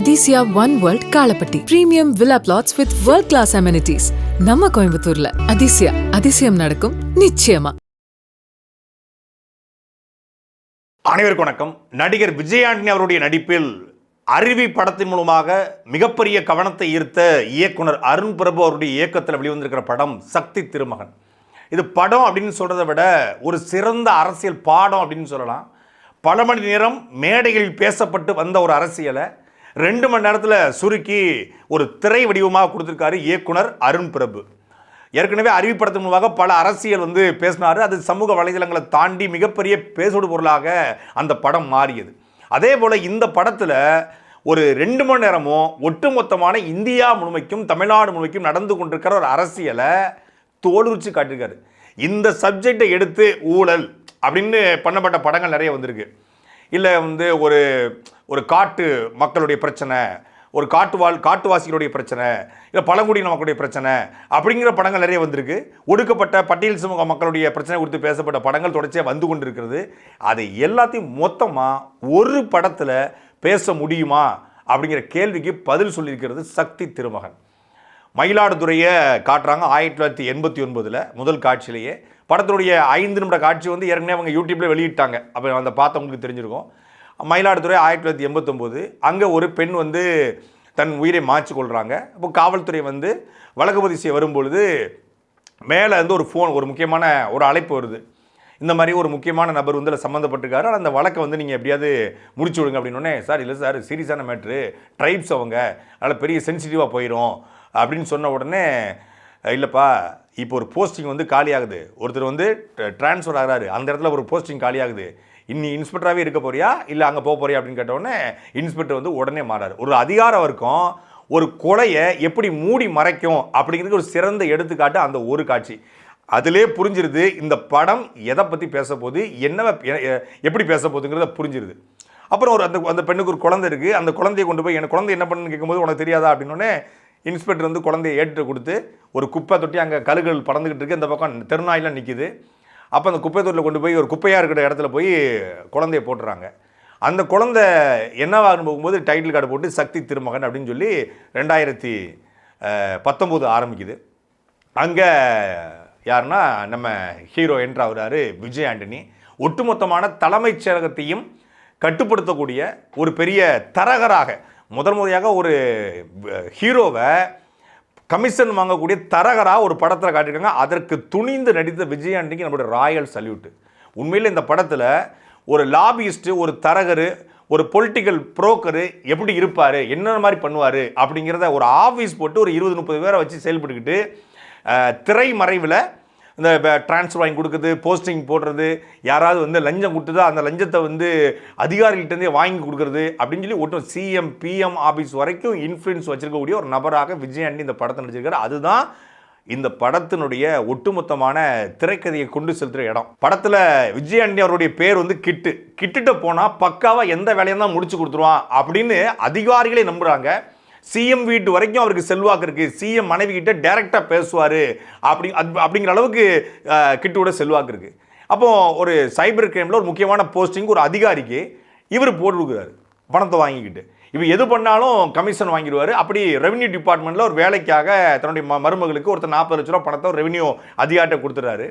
Athisaya one world Kalapatti premium villa plots with world class amenities நம்ம கோயம்புத்தூர்ல. அதிசயா அதிசயம் நடக்கும் நிச்சயமா. அனைவருக்கும் வணக்கம். நடிகர் விஜயாண்டனி அவருடைய நடிப்பில் அருவி படத்தின் மூலமாக மிகப்பெரிய கவனத்தை ஈர்த்த இயக்குனர் அருண் பிரபு அவருடைய இயக்கத்தில் வெளிவந்திருக்கிற படம் சக்தி திருமகன். இது படம் அப்படின்னு சொல்கிறத விட ஒரு சிறந்த அரசியல் பாடம் அப்படின்னு சொல்லலாம். பல மணி நேரம் மேடையில் பேசப்பட்டு வந்த ஒரு அரசியலை ரெண்டு மணி நேரத்தில் சுருக்கி ஒரு திரை வடிவமாக கொடுத்துருக்காரு இயக்குனர் அருண் பிரபு. ஏற்கனவே அறிவிப்படத்தின் மூலமாக பல அரசியல் வந்து பேசினார். அது சமூக வலைதளங்களை தாண்டி மிகப்பெரிய பேசோடு பொருளாக அந்த படம் மாறியது. அதே போல் இந்த படத்தில் ஒரு ரெண்டு மணி நேரமும் ஒட்டுமொத்தமான இந்தியா முழுமைக்கும் தமிழ்நாடு முழுமைக்கும் நடந்து கொண்டிருக்கிற ஒரு அரசியலை தோலுரிச்சு காட்டியிருக்காரு. இந்த சப்ஜெக்டை எடுத்து ஊழல் அப்படின்னு பண்ணப்பட்ட படங்கள் நிறைய வந்திருக்கு. இல்லை வந்து ஒரு ஒரு காட்டு மக்களுடைய பிரச்சனை ஒரு காட்டுவாழ் காட்டுவாசிகளுடைய பிரச்சனை இல்லை பழங்குடியின மக்களுடைய பிரச்சனை அப்படிங்கிற படங்கள் நிறைய வந்திருக்கு. ஒடுக்கப்பட்ட பட்டியல் சமூக மக்களுடைய பிரச்சனை குறித்து பேசப்பட்ட படங்கள் தொடர்ச்சியாக வந்து கொண்டிருக்கிறது. அதை எல்லாத்தையும் மொத்தமாக ஒரு படத்தில் பேச முடியுமா? அப்படிங்கிற கேள்விக்கு பதில் சொல்லியிருக்கிறது சக்தி திருமகன். மயிலாடுதுறையை காட்டுறாங்க ஆயிரத்தி தொள்ளாயிரத்தி எண்பத்தி ஒன்பதில் முதல் காட்சியிலேயே. படத்தினுடைய ஐந்து நிமிட காட்சி வந்து ஏற்கனவே அவங்க யூடியூப்பில் வெளியிட்டாங்க. அப்போ அந்த பார்த்தவங்களுக்கு தெரிஞ்சிருக்கும். மயிலாடுதுறை ஆயிரத்தி தொள்ளாயிரத்தி எண்பத்தொம்போது அங்கே ஒரு பெண் வந்து தன் உயிரை மாய்ச்சி கொள்கிறாங்க அப்போ காவல்துறை வந்து வழக்கு பதிவு செய்ய வரும்பொழுது மேலே வந்து ஒரு ஃபோன் ஒரு முக்கியமான ஒரு அழைப்பு வருது. இந்த மாதிரி ஒரு முக்கியமான நபர் வந்து அதில் சம்மந்தப்பட்டிருக்காரு. ஆனால் அந்த வழக்கை வந்து நீங்கள் எப்படியாவது முடிச்சு விடுங்க அப்படின்னோடனே சார் இல்லை சார் சீரியஸான மேட்ரு. ட்ரைப்ஸ் அவங்க. அதில் பெரிய சென்சிட்டிவாக போயிடும் அப்படின்னு சொன்ன உடனே இல்லைப்பா இப்போ ஒரு போஸ்டிங் வந்து காலியாகுது. ஒருத்தர் வந்து ட்ரான்ஸ்ஃபர் ஆகிறாரு. அந்த இடத்துல ஒரு போஸ்டிங் காலியாகுது. இன்னி இன்ஸ்பெக்டராகவே இருக்க போறியா? இல்லை அங்கே போக போறியா அப்படின்னு கேட்டவுடனே இன்ஸ்பெக்டர் வந்து உடனே மாறாரு. ஒரு அதிகார வர்க்கம் ஒரு கொலையை எப்படி மூடி மறைக்கும் அப்படிங்கிறது ஒரு சிறந்த எடுத்துக்காட்டு அந்த ஒரு காட்சி. அதிலே புரிஞ்சிருது இந்த படம் எதை பற்றி பேச போகுது என்ன எப்படி பேச போகுதுங்கிறத புரிஞ்சிருது. அப்புறம் ஒரு அந்த அந்த பெண்ணுக்கு ஒரு குழந்தை இருக்குது அந்த குழந்தைய கொண்டு போய் எனக்கு குழந்தை என்ன பண்ணுன்னு கேட்கும்போது உனக்கு தெரியாதா? அப்படின்னோடனே இன்ஸ்பெக்டர் வந்து குழந்தைய ஏற்று கொடுத்து ஒரு குப்பை தொட்டி அங்கே கழுகுகள் பறந்துக்கிட்டு இருக்கு. இந்த பக்கம் தெருநாயெலாம் நிற்கிது அப்போ அந்த குப்பை தொட்டில் கொண்டு போய் ஒரு குப்பையாக இருக்கிற இடத்துல போய் குழந்தைய போட்டுறாங்க. அந்த குழந்தை என்னவாகனு போகும்போது டைட்டில் கார்டு போட்டு சக்தி திருமகன் அப்படின்னு சொல்லி ரெண்டாயிரத்தி பத்தொம்போது ஆரம்பிக்குது. அங்கே யாருன்னா நம்ம ஹீரோ என்றாகிறாரு விஜய் ஆண்டனி. ஒட்டுமொத்தமான தலைமைச் செயலகத்தையும் கட்டுப்படுத்தக்கூடிய ஒரு பெரிய தரகராக முதல் முறையாக ஒரு ஹீரோவை கமிஷன் வாங்கக்கூடிய தரகராக ஒரு படத்தில் காட்டியிருக்காங்க. அதற்கு துணிந்து நடித்த விஜயாண்டிக்கு நம்மளுடைய ராயல் சல்யூட்டு. உண்மையில் இந்த படத்தில் ஒரு லாபியிஸ்ட்டு ஒரு தரகர் ஒரு பொலிட்டிக்கல் புரோக்கரு எப்படி இருப்பார் என்னென்ன மாதிரி பண்ணுவார் அப்படிங்கிறத ஒரு ஆஃபீஸ் போட்டு ஒரு இருபது முப்பது பேரை வச்சு செயல்பட்டுக்கிட்டு திரைமறைவில் இந்த ட்ரான்ஸ்ஃபர் வாங்கி கொடுக்குறது போஸ்டிங் போடுறது யாராவது வந்து லஞ்சம் கொடுத்ததோ அந்த லஞ்சத்தை வந்து அதிகாரிகிட்டேருந்தே வாங்கி கொடுக்குறது அப்படின்னு சொல்லி ஒட்டும் சிஎம் பிஎம் ஆஃபீஸ் வரைக்கும் இன்ஃப்ளூயன்ஸ் வச்சுருக்கக்கூடிய ஒரு நபராக விஜயாண்டி இந்த படத்தை நடிச்சிருக்காரு. அதுதான் இந்த படத்தினுடைய ஒட்டுமொத்தமான திரைக்கதையை கொண்டு செலுத்துகிற இடம். படத்தில் விஜயாண்டி அவருடைய பேர் வந்து கிட்டு. கிட்டுட்டு போனால் பக்காவாக எந்த வேலையும் தான் முடிச்சு கொடுத்துருவான் அப்படின்னு அதிகாரிகளே நம்புகிறாங்க சிஎம் வீட்டு வரைக்கும் அவருக்கு செல்வாக்கு இருக்குது சிஎம் மனைவி கிட்ட டேரெக்டாக பேசுவார். அப்படி அப்படிங்கிற அளவுக்கு கிட்டோட செல்வாக்கு இருக்குது அப்போது ஒரு சைபர் கிரைமில் ஒரு முக்கியமான போஸ்டிங் ஒரு அதிகாரிக்கு இவர் போட்டுருக்குறாரு. பணத்தை வாங்கிக்கிட்டு. இப்போ எது பண்ணாலும் கமிஷன் வாங்கிடுவார். அப்படி ரெவன்யூ டிபார்ட்மெண்ட்டில் ஒரு வேலைக்காக தன்னுடைய ம மருமகளுக்கு ஒருத்தர் நாற்பது லட்ச ரூபா பணத்தை ரெவன்யூ அதிகாரிட்ட கொடுத்துறாரு.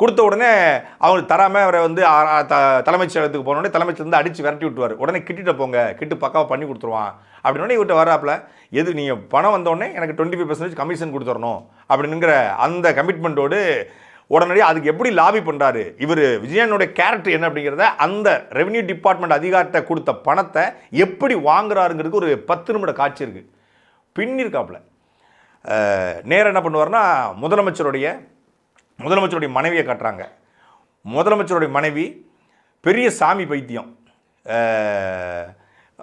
கொடுத்த உடனே அவர் தராமல் அவரை வந்து தலைமைச் செயலகத்துக்கு போனோடனே தலைமைச் வந்து அடித்து விரட்டி விட்டுவார் உடனே கிட்டிட்ட போங்க கிட்டு பக்காவாக பண்ணி கொடுத்துருவான். அப்படின்னோடனே இவர்கிட்ட வராப்பில் எது நீங்கள் பணம் வந்தோடனே எனக்கு டுவெண்ட்டி ஃபைவ் பர்சன்டேஜ் கமிஷன் கொடுத்துடணும். அப்படிங்கிற அந்த கமிட்மெண்ட்டோடு உடனடியாக அதுக்கு எப்படி லாபி பண்ணுறாரு இவர் விஜயனுடைய கேரக்டர் என்ன அப்படிங்கிறத அந்த ரெவன்யூ டிபார்ட்மெண்ட் அதிகாரத்தை கொடுத்த பணத்தை எப்படி வாங்குறாருங்கிறதுக்கு ஒரு பத்து நிமிட காட்சி இருக்குது பின்னிருக்காப்புல நேரம் என்ன பண்ணுவார்னா முதலமைச்சருடைய முதலமைச்சருடைய மனைவியை கட்டுறாங்க. முதலமைச்சருடைய மனைவி பெரிய சாமி பைத்தியம்.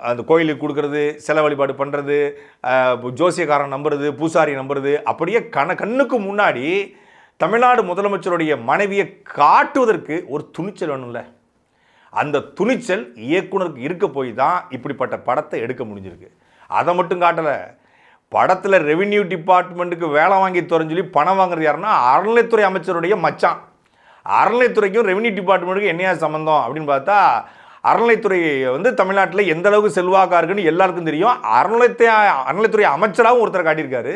அந்த கோயிலுக்கு கொடுக்கறது செல வழிபாடு பண்ணுறது ஜோசியக்காரன் நம்புறது பூசாரி நம்புறது அப்படியே கண கண்ணுக்கு முன்னாடி தமிழ்நாடு முதலமைச்சருடைய மனைவியை காட்டுவதற்கு ஒரு துணிச்சல் வேணும்ல. அந்த துணிச்சல் இயக்குனருக்கு இருக்க போய் தான் இப்படிப்பட்ட படத்தை எடுக்க முடிஞ்சிருக்கு. அதை மட்டும் காட்டலை. படத்தில் ரெவின்யூ டிபார்ட்மெண்ட்டுக்கு வேலை வாங்கி தரேன்னு சொல்லி பணம் வாங்குறது யாருன்னா அறநிலைத்துறை அமைச்சருடைய மச்சான். அறநிலைத்துறைக்கும் ரெவன்யூ டிபார்ட்மெண்ட்டுக்கும் என்னையா சம்மந்தம் அப்படின்னு பார்த்தா அறநிலைத்துறை வந்து தமிழ்நாட்டில் எந்த அளவுக்கு செல்வாக்கா இருக்குன்னு எல்லாருக்கும் தெரியும். அறநிலையத்தை அறநிலைத்துறை அமைச்சராகவும் ஒருத்தர் காட்டியிருக்காரு.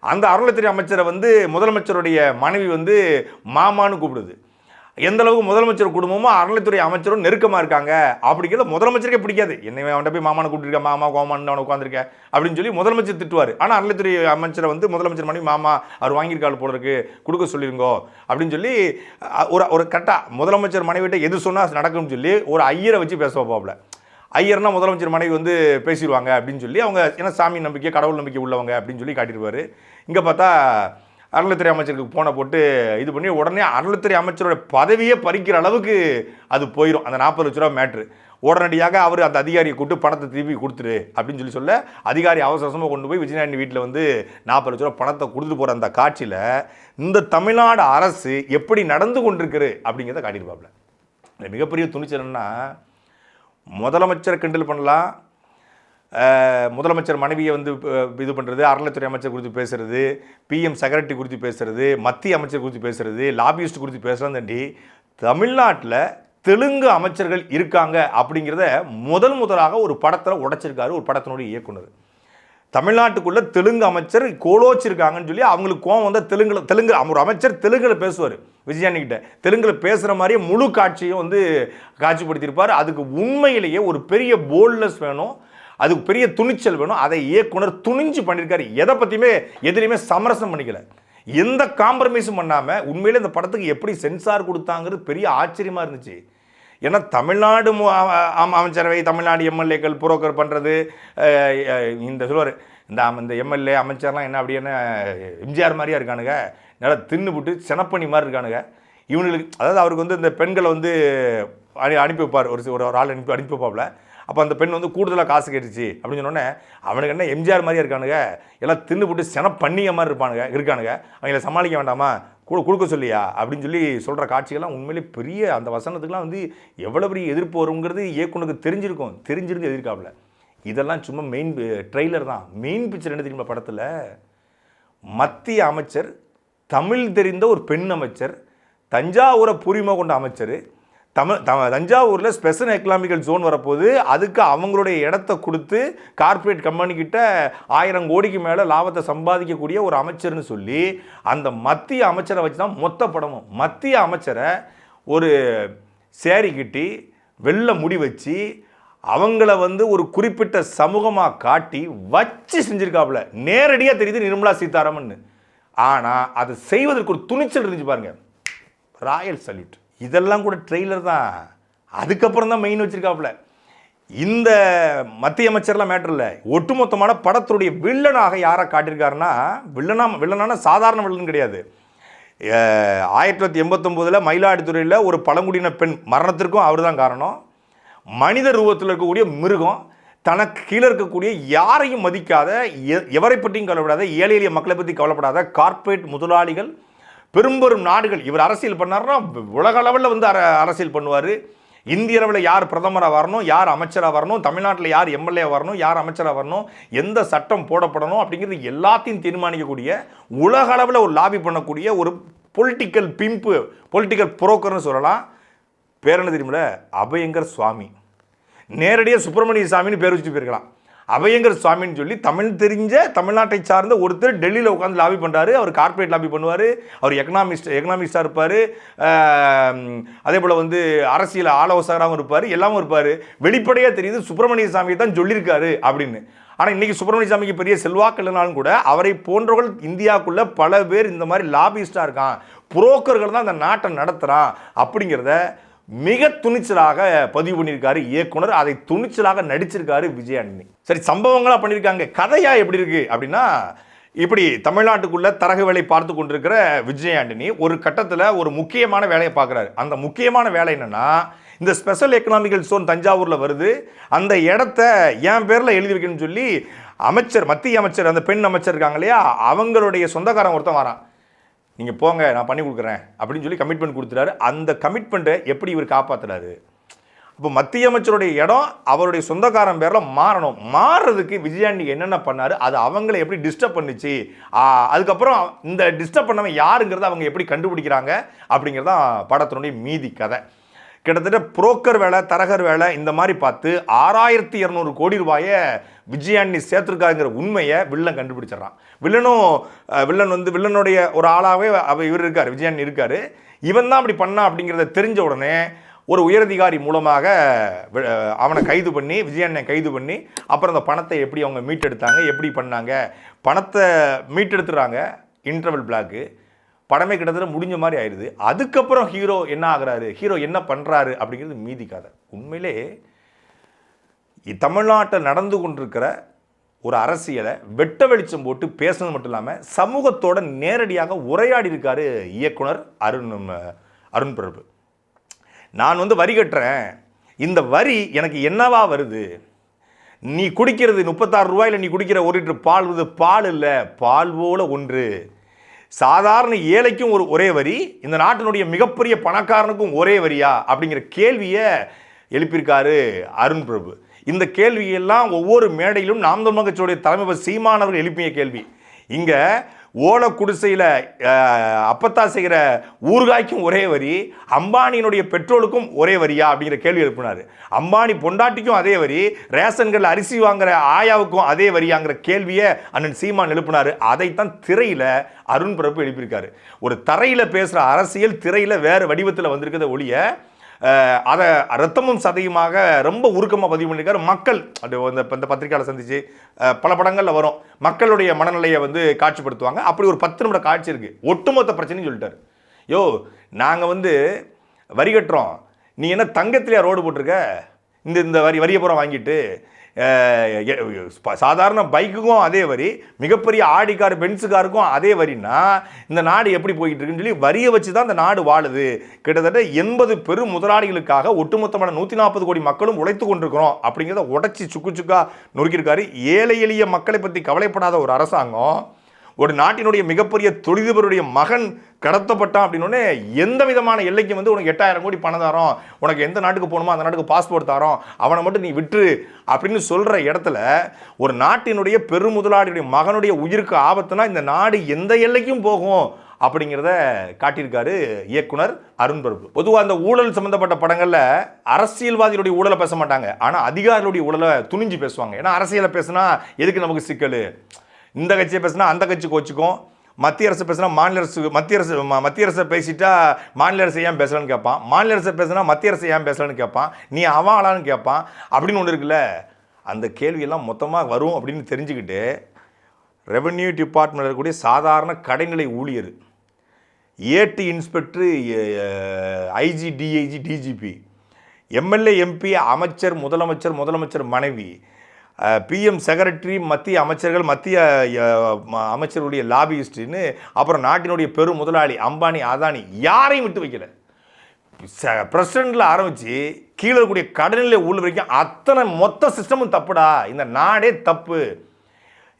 அந்த அறநிலைத்துறை அமைச்சரை வந்து முதலமைச்சருடைய மனைவி வந்து மாமான்னு கூப்பிடுது. எந்த அளவுக்கு முதலமைச்சர் குடும்பமும் அறநிலைத்துறை அமைச்சரும் நெருக்கமாக இருக்காங்க? அப்படிங்கிறத முதலமைச்சருக்கே பிடிக்காது. என்னை அவன்கிட்ட போய் மாமானை கூப்பிட்டுருக்க மாமா கோமான்னு அவனை உட்காந்துருக்க அப்படின்னு சொல்லி முதலமைச்சர் திட்டுவார். ஆனால் அறநிலைத்துறை அமைச்சரை வந்து முதலமைச்சர் மனைவி மாமா அவர் வாங்கியிருக்காள் போல இருக்கு. கொடுக்க சொல்லிருங்கோ. அப்படின்னு சொல்லி ஒரு ஒரு கரெக்டாக முதலமைச்சர் மனைவிட்ட எது சொன்னால் நடக்கும்னு சொல்லி ஒரு ஐயரை வச்சு பேச வைப்பாப்புல. ஐயர்னா முதலமைச்சர் மனைவி வந்து பேசிடுவாங்க அப்படின்னு சொல்லி அவங்க ஏன்னா சாமி நம்பிக்கை கடவுள் நம்பிக்கை உள்ளவங்க அப்படின்னு சொல்லி காட்டிடுவார் இங்கே பார்த்தா அறநிலைத்துறை அமைச்சருக்கு போனை போட்டு இது பண்ணி உடனே அறநிலைத்துறை அமைச்சரோட பதவியே பறிக்கிற அளவுக்கு அது போயிடும் அந்த நாற்பது லட்ச ரூபா மேட்ரு உடனடியாக அவர் அந்த அதிகாரியை கூட்டு பணத்தை திருப்பி கொடுத்துரு அப்படின்னு சொல்லி சொல்ல அதிகாரி அவசரமாக கொண்டு போய் விஜயநாயகன் வீட்டில் வந்து நாற்பது லட்ச ரூபா பணத்தை கொடுத்துட்டு போகிற அந்த காட்சியில் இந்த தமிழ்நாடு அரசு எப்படி நடந்து கொண்டிருக்குது அப்படிங்கிறத காட்டியிருப்பாப்புல மிகப்பெரிய துணிச்சல் என்னன்னா முதலமைச்சரை கிண்டல் பண்ணலாம் முதலமைச்சர் மனைவியை வந்து இது பண்ணுறது அறநிலைத்துறை அமைச்சர் குறித்து பேசுகிறது பிஎம் செக்ரட்டரி குறித்து பேசுகிறது மத்திய அமைச்சர் குறித்து பேசுறது லாபியிஸ்ட் குறித்து பேசுகிறதாண்டி தமிழ்நாட்டில் தெலுங்கு அமைச்சர்கள் இருக்காங்க அப்படிங்கிறத முதல் முதலாக ஒரு படத்தில் உடைச்சிருக்காரு ஒரு படத்தினுடைய இயக்குனர். தமிழ்நாட்டுக்குள்ளே தெலுங்கு அமைச்சர் கோலோச்சிருக்காங்கன்னு சொல்லி அவங்களுக்கு கோவம் வந்தால் தெலுங்கில் தெலுங்கு ஒரு அமைச்சர் தெலுங்கில் பேசுவார். விஜயானிக்கிட்ட தெலுங்கில் பேசுகிற மாதிரியே முழு காட்சியும் வந்து காட்சிப்படுத்தியிருப்பார். அதுக்கு உண்மையிலேயே ஒரு பெரிய போல்ட்னஸ் வேணும். அதுக்கு பெரிய துணிச்சல் வேணும். அதை இயக்குனர் துணிஞ்சு பண்ணியிருக்காரு எதை பற்றியுமே எதிலையுமே சமரசம் பண்ணிக்கல. எந்த காம்ப்ரமைஸும் பண்ணாமல் உண்மையிலே இந்த படத்துக்கு எப்படி சென்சார் கொடுத்தாங்கிறது பெரிய ஆச்சரியமாக இருந்துச்சு. ஏன்னா தமிழ்நாடு மு- அமைச்சரவை தமிழ்நாடு எம்எல்ஏக்கள் புரோக்கர் பண்ணுறது இந்த சொல்லுவார் இந்த இந்த எம்எல்ஏ அமைச்சர்லாம் என்ன அப்படின்னு எம்ஜிஆர் மாதிரியா இருக்கானுங்க. நல்லா தின்னுபுட்டு செனப்பணி மாதிரி இருக்கானுங்க. இவனுங்களுக்கு அதாவது அவருக்கு வந்து இந்த பெண்களை வந்து அனு- அனுப்பி வைப்பார். ஒரு ஒரு ஆள் அனுப்பி அனுப்பி வைப்பாப்புல. அப்போ அந்த பெண் வந்து கூடுதலாக காசு கேட்டுச்சு அப்படின்னு சொன்னோடனே அவனுக்கு என்ன எம்ஜிஆர் மாதிரியே இருக்கானுங்க. எல்லாம் தின்னு போட்டு சென பண்ணிய மாதிரி இருப்பானுங்க இருக்கானுங்க. அவங்கள சமாளிக்க வேண்டாமா? கூட கொடுக்க சொல்லியா? அப்படின்னு சொல்லி சொல்கிற காட்சிகள்லாம் உண்மையிலே பெரிய அந்த வசனத்துக்குலாம் வந்து எவ்வளோ பெரிய எதிர்ப்பு வருங்கிறது இயக்குனருக்கு தெரிஞ்சிருக்கும் தெரிஞ்சிருந்து எதிர்க்காப்புல. இதெல்லாம் சும்மா மெயின் ட்ரெய்லர் தான். மெயின் பிக்சர் என்ன தெரியுமா படத்தில்? மத்திய அமைச்சர் தமிழ் தெரிந்த ஒரு பெண் அமைச்சர் தஞ்சாவூரை பூர்வீகமாக கொண்ட அமைச்சர் தமிழ் த தஞ்சாவூரில் ஸ்பெஷல் எக்கனாமிக்கல் ஜோன் வரப்போது அதுக்கு அவங்களுடைய இடத்த கொடுத்து கார்ப்பரேட் கம்பெனிக்கிட்ட ஆயிரம் கோடிக்கு மேலே லாபத்தை சம்பாதிக்கக்கூடிய ஒரு அமைச்சர்னு சொல்லி அந்த மத்திய அமைச்சரை வச்சு தான் மொத்த படமும். மத்திய அமைச்சரை ஒரு சேரி கட்டி வெள்ளை முடி வச்சு அவங்கள வந்து ஒரு குறிப்பிட்ட சமூகமாக காட்டி வச்சு செஞ்சுருக்காப்புல. நேரடியாக தெரியுது நிர்மலா சீதாராமன் ஆனால் அதை செய்வதற்கு ஒரு துணிச்சல் இருந்துச்சு பாருங்க. Royal salute. இதெல்லாம் கூட ட்ரெய்லர் தான். அதுக்கப்புறம் தான் மெயின் வச்சுருக்காப்புல. இந்த மத்திய அமைச்சர்லாம் மேட்டர் இல்லை. ஒட்டுமொத்தமான படத்துடைய வில்லனாக யாரை காட்டியிருக்காருன்னா வில்லனா வில்லனான சாதாரண வில்லன் கிடையாது. ஆயிரத்தி தொள்ளாயிரத்தி எண்பத்தொம்போதில் மயிலாடுதுறையில் ஒரு பழங்குடியின பெண் மரணத்திற்கும் அவர் தான் காரணம். மனித ரூபத்தில் இருக்கக்கூடிய மிருகம் தனக்கு கீழே இருக்கக்கூடிய யாரையும் மதிக்காத எ- எவரை பற்றியும் கவலைப்படாத ஏழை எளிய மக்களை பற்றி கவலைப்படாத கார்ப்பரேட் முதலாளிகள் பெரும்பெரும் நாடுகள் இவர் அரசியல் பண்ணாருன்னா உலக அளவில் வந்து அரசியல் பண்ணுவார். இந்திய அளவில் யார் பிரதமராக வரணும் யார் அமைச்சராக வரணும் தமிழ்நாட்டில் யார் எம்எல்ஏ வரணும் யார் அமைச்சராக வரணும் எந்த சட்டம் போடப்படணும் அப்படிங்கிறது எல்லாத்தையும் தீர்மானிக்கக்கூடிய உலக அளவில் ஒரு லாபி பண்ணக்கூடிய ஒரு பொலிட்டிக்கல் பிம்பு பொலிட்டிக்கல் புரோக்கர்னு சொல்லலாம். பேர் என்ன தெரியுமில அபயங்கர் சுவாமி. நேரடியாக சுப்பிரமணிய சாமின்னு பேர் வச்சுட்டு போயிருக்கலாம். அபயங்கர் சுவாமின்னு சொல்லி தமிழ் தெரிஞ்ச தமிழ்நாட்டை சார்ந்த ஒருத்தர் டெல்லியில் உட்காந்து லாபி பண்ணுறாரு அவர் கார்ப்பரேட் லாபி பண்ணுவார். அவர் எக்கனாமிஸ்ட் எக்கனாமிஸ்டாக இருப்பார். அதே போல் வந்து அரசியல் ஆலோசகராகவும் இருப்பார். எல்லாமும் இருப்பார். வெளிப்படையாக தெரியுது சுப்பிரமணிய சாமியை தான் சொல்லியிருக்காரு அப்படின்னு. ஆனால் இன்றைக்கி சுப்பிரமணிய சாமிக்கு பெரிய செல்வாக்கு இல்லைனாலும் கூட அவரை போன்றவர்கள் இந்தியாவுக்குள்ள பல பேர் இந்த மாதிரி லாபிஸ்டாக இருக்கான். புரோக்கர்கள் தான் அந்த நாட்டை நடத்துகிறான் அப்படிங்கிறத மிக துணிச்சலாக பதிவு பண்ணியிருக்காரு இயக்குனர். அதை துணிச்சலாக நடிச்சிருக்காரு விஜயாண்டனி சரி சம்பவங்களாக பண்ணியிருக்காங்க. கதையா எப்படி இருக்கு அப்படின்னா இப்படி தமிழ்நாட்டுக்குள்ள தரகு வேலை பார்த்து கொண்டிருக்கிற விஜயாண்டனி ஒரு கட்டத்தில் ஒரு முக்கியமான வேலையை பார்க்குறாரு. அந்த முக்கியமான வேலை என்னென்னா இந்த ஸ்பெஷல் எக்கனாமிக்கல் ஜோன் தஞ்சாவூரில் வருது. அந்த இடத்த என் பேரில் எழுதி வைக்கணும்னு சொல்லி அமைச்சர் மத்திய அமைச்சர் அந்த பெண் அமைச்சர் இருக்காங்க இல்லையா? அவங்களுடைய சொந்தக்காரன் ஒருத்தன் வரான். நீங்கள் போங்க நான் பண்ணி கொடுக்குறேன் அப்படின்னு சொல்லி கமிட்மெண்ட் கொடுத்துறாரு அந்த கமிட்மெண்ட்டை எப்படி இவர் காப்பாற்றுறாரு இப்போ மத்திய அமைச்சருடைய இடம் அவருடைய சொந்தக்காரன் பேரில் மாறணும். மாறுறதுக்கு விஜயாண்டி என்னென்ன பண்ணார்? அது அவங்கள எப்படி டிஸ்டர்ப் பண்ணுச்சு? அதுக்கப்புறம் இந்த டிஸ்டர்ப் பண்ணவன் யாருங்கிறத அவங்க எப்படி கண்டுபிடிக்கிறாங்க? அப்படிங்கிறதான் படத்தினுடைய மீதி கதை. கிட்டத்தட்ட புரோக்கர் வேலை தரகர் வேலை இந்த மாதிரி பார்த்து ஆறாயிரத்தி இரநூறு கோடி ரூபாயை விஜயாண்டி சேர்த்துருக்காங்கிற உண்மையை வில்லன் கண்டுபிடிச்சிடறான். வில்லனும் வில்லன் வந்து வில்லனுடைய ஒரு ஆளாகவே அவ இவர் இருக்கார் விஜயாண்டி இருக்கார். இவன் தான் அப்படி பண்ணா அப்படிங்கிறத தெரிஞ்ச உடனே ஒரு உயரதிகாரி மூலமாக அவனை கைது பண்ணி விஜயாண்ணை கைது பண்ணி அப்புறம் அந்த பணத்தை எப்படி அவங்க மீட்டெடுத்தாங்க எப்படி பண்ணாங்க பணத்தை மீட்டெடுத்துறாங்க இன்டர்வல் பிளாக்கு படமே கிட்டத்தட்ட முடிஞ்ச மாதிரி ஆயிடுது. அதுக்கப்புறம் ஹீரோ என்ன ஆகிறாரு? ஹீரோ என்ன பண்ணுறாரு அப்படிங்கிறது மீதி கதை. உண்மையிலே தமிழ்நாட்டில் நடந்து கொண்டிருக்கிற ஒரு அரசியலை வெட்ட வெளிச்சம் போட்டு பேசுனது மட்டும் இல்லாமல் சமூகத்தோட நேரடியாக உரையாடி இருக்காரு இயக்குனர் அருண் அருண் பிரபு. நான் வந்து வரி கட்டுறேன். இந்த வரி எனக்கு என்னவா வருது? நீ குடிக்கிறது முப்பத்தாறு ரூபாயில் நீ குடிக்கிற ஒரு லிட்டர் பால் வந்து பால் இல்லை. பால் போல ஒன்று. சாதாரண ஏழைக்கும் ஒரு ஒரே வரி இந்த நாட்டினுடைய மிகப்பெரிய பணக்காரனுக்கும் ஒரே வரியா? அப்படிங்கிற கேள்வியை எழுப்பியிருக்காரு அருண் பிரபு. இந்த கேள்வியெல்லாம் ஒவ்வொரு மேடையிலும் நாம் தமிழ் கட்சியுடைய தலைமை சீமானவர்கள் எழுப்பிய கேள்வி. இங்கே ஓலை குடிசையில் அப்பத்தா செய்கிற ஊர்காய்க்கும் ஒரே வரி அம்பானியினுடைய பெட்ரோலுக்கும் ஒரே வரியா அப்படிங்கிற கேள்வி எழுப்பினார். அம்பானி பொண்டாட்டிக்கும் அதே வரி ரேஷன்கள் அரிசி வாங்குற ஆயாவுக்கும் அதே வரியாங்கிற கேள்வியை அண்ணன் சீமான் எழுப்பினார். அதைத்தான் திரையில் அருண் பிரபு எழுப்பியிருக்காரு. ஒரு தரையில் பேசுகிற அரசியல் திரையில் வேறு வடிவத்தில் வந்திருக்கிறத ஒழிய அதை ரத்தமும் சதையுமாக ரொம்ப உருக்கமாக பதிவு பண்ணியிருக்காரு. மக்கள் அது இந்த இந்த பத்திரிக்கையாளர் சந்திச்சு பல படங்களில் வரும். மக்களுடைய மனநிலையை வந்து காட்சிப்படுத்துவாங்க. அப்படி ஒரு பத்து நிமிட காட்சி இருக்குது ஒட்டுமொத்த பிரச்சனைன்னு சொல்லிட்டாரு. யோ நாங்கள் வந்து வரி கட்டுறோம். நீ என்ன தங்கத்திலேயே ரோடு போட்டிருக்க? இந்த இந்த வரி வரியை புறம் வாங்கிட்டு சாதாரண பைக்குக்கும் அதே வரி மிகப்பெரிய ஆடி கார் பென்ஸு காருக்கும் அதே வரின்னா இந்த நாடு எப்படி போயிட்டு இருக்குன்னு சொல்லி வரியை வச்சு தான் இந்த நாடு வாழுது. கிட்டத்தட்ட எண்பது பெரும் முதலாளிகளுக்காக ஒட்டுமொத்தமான நூற்றி நாற்பது கோடி மக்களும் உழைத்து கொண்டிருக்கிறோம் அப்படிங்கிறத உடச்சி சுக்கு சுக்கா நொறுக்கியிருக்காரு. ஏழை எளிய மக்களை பற்றி கவலைப்படாத ஒரு அரசாங்கம். ஒரு நாட்டினுடைய மிகப்பெரிய தொழிலதிபருடைய மகன் கடத்தப்பட்டான் அப்படின்னோடனே எந்த விதமான எல்லைக்கு வந்து உனக்கு எட்டாயிரம் கோடி பணம் தரோம் உனக்கு எந்த நாட்டுக்கு போகணுமோ அந்த நாட்டுக்கு பாஸ்போர்ட் தரோம் அவனை மட்டும் நீ விட்டுரு அப்படின்னு சொல்கிற இடத்துல ஒரு நாட்டினுடைய பெருமுதலாளியுடைய மகனுடைய உயிருக்கு ஆபத்துனா இந்த நாடு எந்த எல்லைக்கும் போகும் அப்படிங்கிறத காட்டியிருக்காரு இயக்குனர் அருண் பிரபு. பொதுவாக அந்த ஊழல் சம்மந்தப்பட்ட படங்களில் அரசியல்வாதிகளுடைய ஊழலை பேச மாட்டாங்க. ஆனால் அதிகாரிகளுடைய ஊழலை துணிஞ்சு பேசுவாங்க. ஏன்னா அரசியலை பேசுனா எதுக்கு நமக்கு சிக்கல்? இந்த கட்சியை பேசுனா அந்த கட்சி கோச்சிக்கும் மத்திய அரசு பேசுனா மாநில அரசு மத்திய அரசு ம- மத்திய அரசை பேசிட்டா மாநில அரசு ஏன் பேசலன்னு கேட்பான் மாநில அரசை பேசுனா மத்திய அரசு ஏன் பேசலன்னு கேட்பான் நீ அவாளான்னு கேட்பான் அப்படின்னு ஒன்று இருக்குல்ல? அந்த கேள்வியெல்லாம் மொத்தமாக வரும் அப்படின்னு தெரிஞ்சுக்கிட்டு ரெவென்யூ டிபார்ட்மெண்ட் இருக்கக்கூடிய சாதாரண கடைநிலை ஊழியர் AD inspector IG DIG DGP MLA MP அமைச்சர் முதலமைச்சர் முதலமைச்சர் மனைவி பிஎம் செக்ரட்டரி மத்திய அமைச்சர்கள் மத்திய அமைச்சருடைய லாபியிஸ்ட்னு அப்புறம் நாட்டினுடைய பெரும் முதலாளி அம்பானி அதானி யாரையும் விட்டு வைக்கல. பிரசிடென்ட்ல ஆரம்பித்து கீழே இருக்கக்கூடிய கடனில் உள்ள வரைக்கும் அத்தனை மொத்த சிஸ்டமும் தப்புடா. இந்த நாடே தப்பு.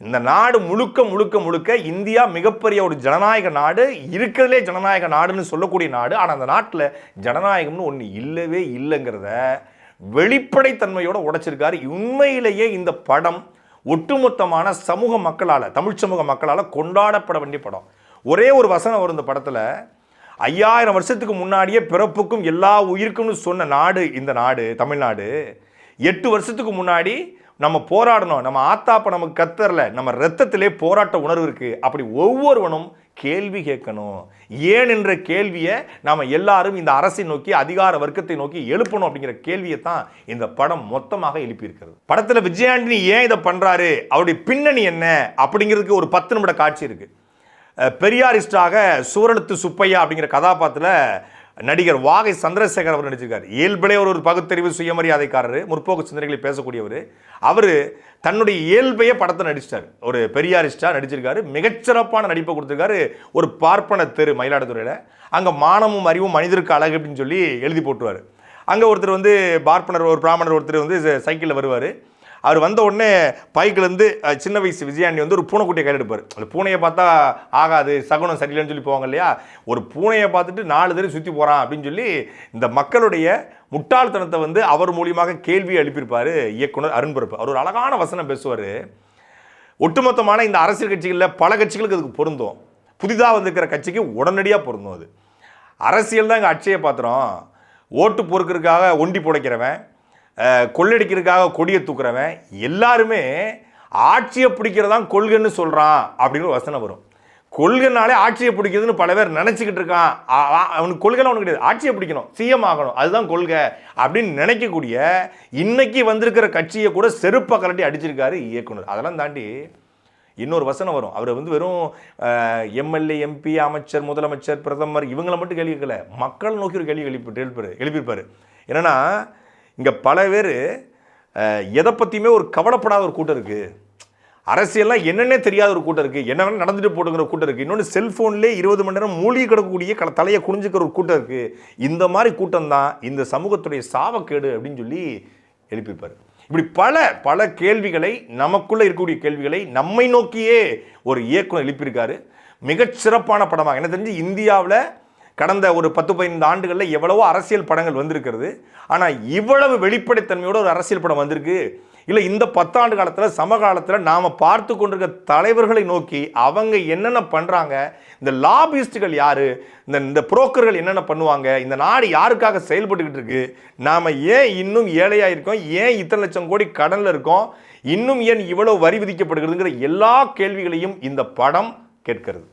இந்த நாடு முழுக்க முழுக்க முழுக்க இந்தியா மிகப்பெரிய ஒரு ஜனநாயக நாடு இருக்கிறதுலே ஜனநாயக நாடுன்னு சொல்லக்கூடிய நாடு. ஆனால் அந்த நாட்டில் ஜனநாயகம்னு ஒன்று இல்லவே இல்லைங்கிறத வெளிப்படைத்தன்மையோடு உடைச்சிருக்காரு. உண்மையிலேயே இந்த படம் ஒட்டுமொத்தமான சமூக மக்களால் தமிழ் சமூக மக்களால் கொண்டாடப்பட வேண்டிய படம். ஒரே ஒரு வசனம் வரும் இந்த படத்தில் ஐயாயிரம் வருஷத்துக்கு முன்னாடியே பிறப்புக்கும் எல்லா உயிருக்கும்னு சொன்ன நாடு இந்த நாடு தமிழ்நாடு. எட்டு வருஷத்துக்கு முன்னாடி நம்ம போராடணும் நம்ம ஆத்தாப்ப நமக்கு கத்தரல நம்ம ரத்தத்திலே போராட்ட உணர்வு இருக்குது அப்படி ஒவ்வொருவனும் கேள்வி கேட்கணும். ஏன் என்ற கேள்வியை நாம் எல்லாரும் இந்த அரசை நோக்கி அதிகார வர்க்கத்தை நோக்கி எழுப்பணும் அப்படிங்கிற கேள்வியை தான் இந்த படம் மொத்தமாக எழுப்பியிருக்கிறது. படத்தில் விஜயாண்டினி ஏன் இதை பண்ணுறாரு அவருடைய பின்னணி என்ன? அப்படிங்கிறதுக்கு ஒரு பத்து நிமிட காட்சி இருக்குது பெரியாரிஸ்டாக சூரழுத்து சுப்பையா அப்படிங்கிற கதாபாத்திரத்தில் நடிகர் வாகை சந்திரசேகர் அவர் நடிச்சிருக்கார். இயல்பிலே ஒரு ஒரு பகுத்தறிவு சுயமரியாதைக்காரர் முற்போக்கு சிந்தனைகளை பேசக்கூடியவர். அவர் தன்னுடைய இயல்பையே படத்தை நடிச்சிட்டார். ஒரு பெரியாரிஸ்டா நடிச்சிருக்காரு. மிகச்சிறப்பான நடிப்பை கொடுத்துருக்காரு. ஒரு பார்ப்பன தெரு மயிலாடுதுறையில். அங்கே மானமும் அறிவும் மனிதருக்கு அழகு அப்படின்னு சொல்லி எழுதி போட்டுருவார். அங்கே ஒருத்தர் வந்து பார்ப்பனர் ஒரு பிராமணர் ஒருத்தர் வந்து சைக்கிளில் வருவார். அவர் வந்த உடனே பைக்கிலேருந்து சின்ன வயசு விஜயாண்டி வந்து ஒரு பூனைக்குட்டியை கையில் எடுப்பார் அந்த பூனையை பார்த்தா ஆகாது சகுனம் சரியில்லைன்னு சொல்லி போவாங்க இல்லையா? ஒரு பூனையை பார்த்துட்டு நாலு தடவை சுற்றி போகிறான் அப்படின்னு சொல்லி இந்த மக்களுடைய முட்டாள்தனத்தை வந்து அவர் மூலியமாக கேள்வி எழுப்பியிருப்பார் இயக்குனர் அருண் பரப்பு அவர் ஒரு அழகான வசனம் பேசுவார். ஒட்டுமொத்தமான இந்த அரசியல் கட்சிகளில் பல கட்சிகளுக்கு அதுக்கு பொருந்தும். புதிதாக வந்திருக்கிற கட்சிக்கு உடனடியாக பொருந்தும் அது. அரசியல் தான் இங்கே அட்சய பாத்திரம். ஓட்டு பொறுக்கிறதுக்காக ஒண்டி புடைக்கிறவன் கொள்ளடிக்கிறதுக்காக கொடியை தூக்குறவன் எல்லாருமே ஆட்சியை பிடிக்கிறதான் கொள்கைன்னு சொல்கிறான் அப்படின்னு ஒரு வசனம் வரும். கொள்கைனாலே ஆட்சியை பிடிக்கிறதுன்னு பல பேர் நினச்சிக்கிட்டு இருக்கான். அவனுக்கு கொள்கைலாம் அவனுக்கு கிடையாது. ஆட்சியை பிடிக்கணும் சிஎம் ஆகணும் அதுதான் கொள்கை அப்படின்னு நினைக்கக்கூடிய இன்னைக்கு வந்திருக்கிற கட்சியை கூட செருப்பை கலட்டி அடிச்சிருக்காரு இயக்குனர். அதெல்லாம் தாண்டி இன்னொரு வசனம் வரும். அவர் வந்து வெறும் எம்எல்ஏ எம்பி அமைச்சர் முதலமைச்சர் பிரதமர் இவங்களை மட்டும் கேள்வி கேட்கல. மக்கள் நோக்கி ஒரு கேள்வி எழுப்பி எழுப்பிரு எழுப்பியிருப்பார் என்னன்னா இங்கே பல பேர் எதை பற்றியுமே ஒரு கவலைப்படாத ஒரு கூட்டம் இருக்குது அரசியல்லாம் என்னன்னே தெரியாத ஒரு கூட்டம் இருக்குது என்ன வேணால் நடந்துட்டு போட்டுங்கிற கூட்டம் இருக்குது இன்னொன்று செல்ஃபோன்லேயே இருபது மணி நேரம் மூழ்கி கிடக்கக்கூடிய கல தலையை குனிஞ்சுக்கிற ஒரு கூட்டம் இருக்குது இந்த மாதிரி கூட்டம் தான் இந்த சமூகத்துடைய சாவக்கேடு அப்படின்னு சொல்லி எழுப்பியிருப்பார். இப்படி பல பல கேள்விகளை நமக்குள்ளே இருக்கக்கூடிய கேள்விகளை நம்மை நோக்கியே ஒரு இயக்குனர் எழுப்பியிருக்காரு. மிகச்சிறப்பான படமாக எனக்கு தெரிஞ்சு இந்தியாவில் கடந்த ஒரு பத்து பதினைந்து ஆண்டுகளில் எவ்வளவோ அரசியல் படங்கள் வந்திருக்கிறது. ஆனால் இவ்வளவு வெளிப்படைத்தன்மையோட ஒரு அரசியல் படம் வந்திருக்கு. இல்லை இந்த பத்தாண்டு காலத்தில் சமகாலத்தில் நாம் பார்த்து கொண்டிருக்க தலைவர்களை நோக்கி அவங்க என்னென்ன பண்ணுறாங்க இந்த லாபிஸ்ட்டுகள் யார் இந்த இந்த புரோக்கர்கள் என்னென்ன பண்ணுவாங்க இந்த நாடு யாருக்காக செயல்பட்டுக்கிட்டு இருக்கு நாம் ஏன் இன்னும் ஏழையாக இருக்கோம் ஏன் இத்தனை லட்சம் கோடி கடனில் இருக்கோம் இன்னும் ஏன் இவ்வளோ வரி விதிக்கப்படுகிறதுங்கிற எல்லா கேள்விகளையும் இந்த படம் கேட்கிறது.